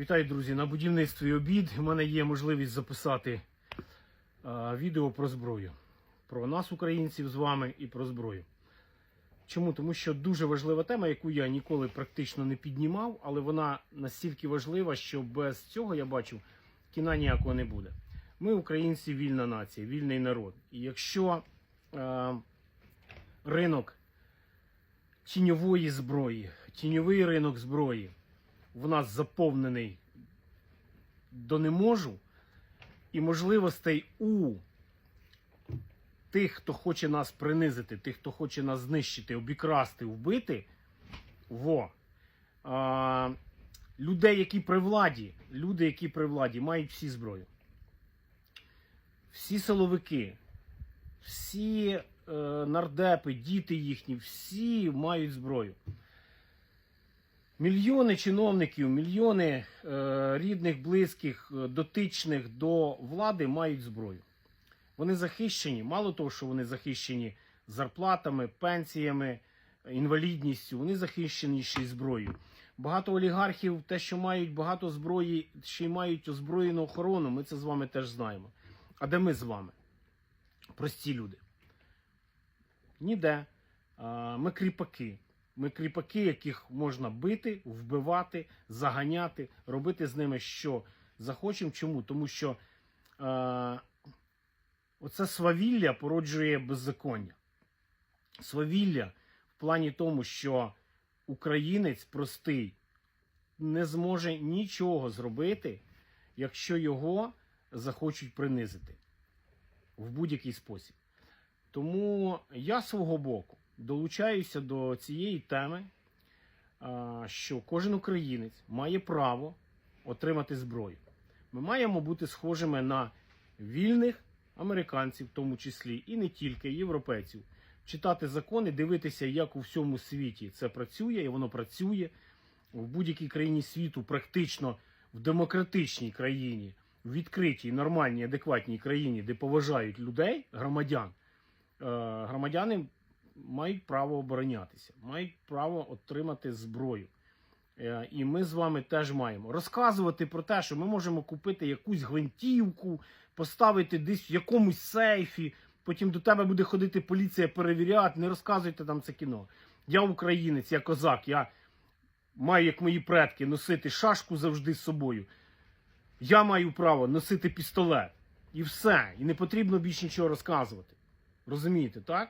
Вітаю, друзі! На будівництві обід. У мене є можливість записати а, відео про зброю. Про нас, українців, з вами і про зброю. Чому? Тому що дуже важлива тема, яку я ніколи практично не піднімав, але вона настільки важлива, що без цього я бачу, кіна ніякого не буде. Ми, українці, вільна нація, вільний народ. І якщо е, ринок тіньової зброї, тіньовий ринок зброї в нас заповнений до не можу, і можливостей у тих, хто хоче нас принизити, тих, хто хоче нас знищити, обікрасти, вбити, во. А, людей, які при владі, люди, які при владі, мають всі зброю. Всі силовики, всі е, нардепи, діти їхні, всі мають зброю. Мільйони чиновників, мільйони е, рідних, близьких, е, дотичних до влади мають зброю. Вони захищені, мало того, що вони захищені зарплатами, пенсіями, інвалідністю, вони захищені ще й зброєю. Багато олігархів, те, що мають багато зброї, ще й мають озброєну охорону, ми це з вами теж знаємо. А де ми з вами? Прості люди. Ніде. Ми кріпаки. Ми кріпаки, яких можна бити, вбивати, заганяти, робити з ними що захочемо. Чому? Тому що е, оце свавілля породжує беззаконня. Свавілля в плані тому, що українець простий не зможе нічого зробити, якщо його захочуть принизити в будь-який спосіб. Тому я свого боку долучаюся до цієї теми, що кожен українець має право отримати зброю. Ми маємо бути схожими на вільних американців, в тому числі, і не тільки європейців. Читати закони, дивитися, як у всьому світі це працює, і воно працює в будь-якій країні світу, практично в демократичній країні, в відкритій, нормальній, адекватній країні, де поважають людей, громадян. е, Громадяни мають право оборонятися, мають право отримати зброю. Е, І ми з вами теж маємо розказувати про те, що ми можемо купити якусь гвинтівку, поставити десь в якомусь сейфі. Потім до тебе буде ходити поліція перевіряти. Не розказуйте там це кіно. Я українець, я козак, я маю, як мої предки, носити шашку завжди з собою. Я маю право носити пістолет. І все. І не потрібно більше нічого розказувати. Розумієте, так?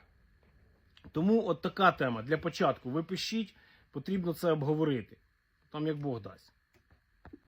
Тому от така тема. Для початку ви пишіть, потрібно це обговорити. Там як Бог дасть.